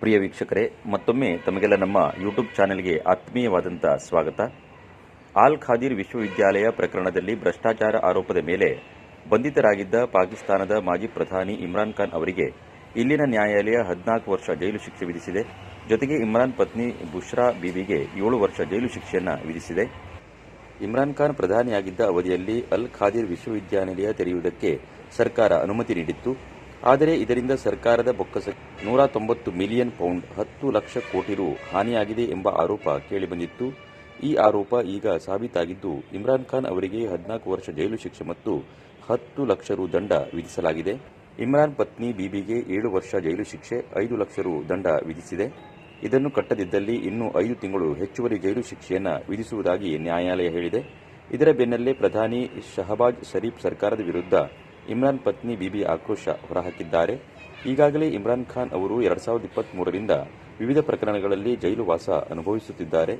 ಪ್ರಿಯ ವೀಕ್ಷಕರೇ, ಮತ್ತೊಮ್ಮೆ ತಮಗೆಲ್ಲ ನಮ್ಮ ಯೂಟ್ಯೂಬ್ ಚಾನೆಲ್ಗೆ ಆತ್ಮೀಯವಾದಂಥ ಸ್ವಾಗತ. ಆಲ್ ಖಾದಿರ್ ವಿಶ್ವವಿದ್ಯಾಲಯ ಪ್ರಕರಣದಲ್ಲಿ ಭ್ರಷ್ಟಾಚಾರ ಆರೋಪದ ಮೇಲೆ ಬಂಧಿತರಾಗಿದ್ದ ಪಾಕಿಸ್ತಾನದ ಮಾಜಿ ಪ್ರಧಾನಿ ಇಮ್ರಾನ್ ಖಾನ್ ಅವರಿಗೆ ಇಲ್ಲಿನ ನ್ಯಾಯಾಲಯ ಹದಿನಾಲ್ಕು ವರ್ಷ ಜೈಲು ಶಿಕ್ಷೆ ವಿಧಿಸಿದೆ. ಜೊತೆಗೆ ಇಮ್ರಾನ್ ಪತ್ನಿ ಬುಷ್ರಾ ಬೀಬಿಗೆ ಏಳು ವರ್ಷ ಜೈಲು ಶಿಕ್ಷೆಯನ್ನು ವಿಧಿಸಿದೆ. ಇಮ್ರಾನ್ ಖಾನ್ ಪ್ರಧಾನಿಯಾಗಿದ್ದ ಅವಧಿಯಲ್ಲಿ ಅಲ್ ಖಾದಿರ್ ವಿಶ್ವವಿದ್ಯಾನಿಲಯ ತೆರೆಯುವುದಕ್ಕೆ ಸರ್ಕಾರ ಅನುಮತಿ ನೀಡಿತ್ತು. ಆದರೆ ಇದರಿಂದ ಸರ್ಕಾರದ ಬೊಕ್ಕಸ ನೂರ ತೊಂಬತ್ತು ಮಿಲಿಯನ್ ಪೌಂಡ್ ಹತ್ತು ಲಕ್ಷ ಕೋಟಿ ರು ಹಾನಿಯಾಗಿದೆ ಎಂಬ ಆರೋಪ ಕೇಳಿಬಂದಿತ್ತು. ಈ ಆರೋಪ ಈಗ ಸಾಬೀತಾಗಿದ್ದು, ಇಮ್ರಾನ್ ಖಾನ್ ಅವರಿಗೆ ಹದಿನಾಲ್ಕು ವರ್ಷ ಜೈಲು ಶಿಕ್ಷೆ ಮತ್ತು ಹತ್ತು ಲಕ್ಷ ರು ದಂಡ ವಿಧಿಸಲಾಗಿದೆ. ಇಮ್ರಾನ್ ಪತ್ನಿ ಬೀಬಿಗೆ ಏಳು ವರ್ಷ ಜೈಲು ಶಿಕ್ಷೆ, ಐದು ಲಕ್ಷ ರು ದಂಡ ವಿಧಿಸಿದೆ. ಇದನ್ನು ಕಟ್ಟದಿದ್ದಲ್ಲಿ ಇನ್ನೂ ಐದು ತಿಂಗಳು ಹೆಚ್ಚುವರಿ ಜೈಲು ಶಿಕ್ಷೆಯನ್ನು ವಿಧಿಸುವುದಾಗಿ ನ್ಯಾಯಾಲಯ ಹೇಳಿದೆ. ಇದರ ಬೆನ್ನಲ್ಲೇ ಪ್ರಧಾನಿ ಶಹಬಾಜ್ ಶರೀಫ್ ಸರ್ಕಾರದ ವಿರುದ್ಧ ಇಮ್ರಾನ್ ಪತ್ನಿ ಬಿಬಿ ಆಕ್ರೋಶ ಹೊರಹಾಕಿದ್ದಾರೆ. ಈಗಾಗಲೇ ಇಮ್ರಾನ್ ಖಾನ್ ಅವರು ಎರಡ್ ಸಾವಿರದ ಇಪ್ಪತ್ತ್ಮೂರರಿಂದ ವಿವಿಧ ಪ್ರಕರಣಗಳಲ್ಲಿ ಜೈಲುವಾಸ ಅನುಭವಿಸುತ್ತಿದ್ದಾರೆ.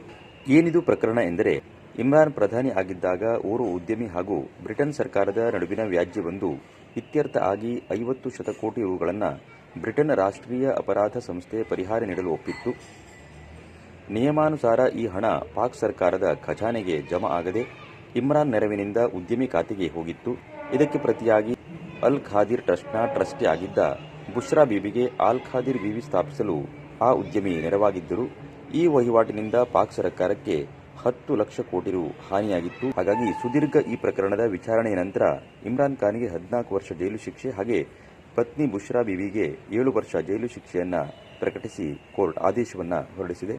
ಏನಿದು ಪ್ರಕರಣ ಎಂದರೆ, ಇಮ್ರಾನ್ ಪ್ರಧಾನಿ ಆಗಿದ್ದಾಗ ಓರ್ವ ಉದ್ಯಮಿ ಹಾಗೂ ಬ್ರಿಟನ್ ಸರ್ಕಾರದ ನಡುವಿನ ವ್ಯಾಜ್ಯವೊಂದು ಇತ್ಯರ್ಥ ಆಗಿ ಐವತ್ತು ಶತಕೋಟಿ ರುಗಳನ್ನು ಬ್ರಿಟನ್ ರಾಷ್ಟ್ರೀಯ ಅಪರಾಧ ಸಂಸ್ಥೆ ಪರಿಹಾರ ನೀಡಲು ಒಪ್ಪಿತ್ತು. ನಿಯಮಾನುಸಾರ ಈ ಹಣ ಪಾಕ್ ಸರ್ಕಾರದ ಖಜಾನೆಗೆ ಜಮಾ ಆಗದೆ ಇಮ್ರಾನ್ ನೆರವಿನಿಂದ ಉದ್ಯಮಿ ಖಾತೆಗೆ ಹೋಗಿತ್ತು. ಇದಕ್ಕೆ ಪ್ರತಿಯಾಗಿ ಅಲ್ ಖಾದಿರ್ ಟ್ರಸ್ಟ್ನ ಟ್ರಸ್ಟಿ ಆಗಿದ್ದ ಬುಷ್ರಾ ಬೀಬಿಗೆ ಅಲ್ ಖಾದಿರ್ ಬೀವಿ ಸ್ಥಾಪಿಸಲು ಆ ಉದ್ಯಮಿ ನೆರವಾಗಿದ್ದರು. ಈ ವಹಿವಾಟಿನಿಂದ ಪಾಕ್ ಸರ್ಕಾರಕ್ಕೆ ಹತ್ತು ಲಕ್ಷ ಕೋಟಿ ರು ಹಾನಿಯಾಗಿತ್ತು. ಹಾಗಾಗಿ ಸುದೀರ್ಘ ಈ ಪ್ರಕರಣದ ವಿಚಾರಣೆಯ ನಂತರ ಇಮ್ರಾನ್ ಖಾನ್ಗೆ ಹದಿನಾಲ್ಕು ವರ್ಷ ಜೈಲು ಶಿಕ್ಷೆ ಹಾಗೆ ಪತ್ನಿ ಬುಷ್ರಾ ಬೀವಿಗೆ ಏಳು ವರ್ಷ ಜೈಲು ಶಿಕ್ಷೆಯನ್ನ ಪ್ರಕಟಿಸಿ ಕೋರ್ಟ್ ಆದೇಶವನ್ನ ಹೊರಡಿಸಿದೆ.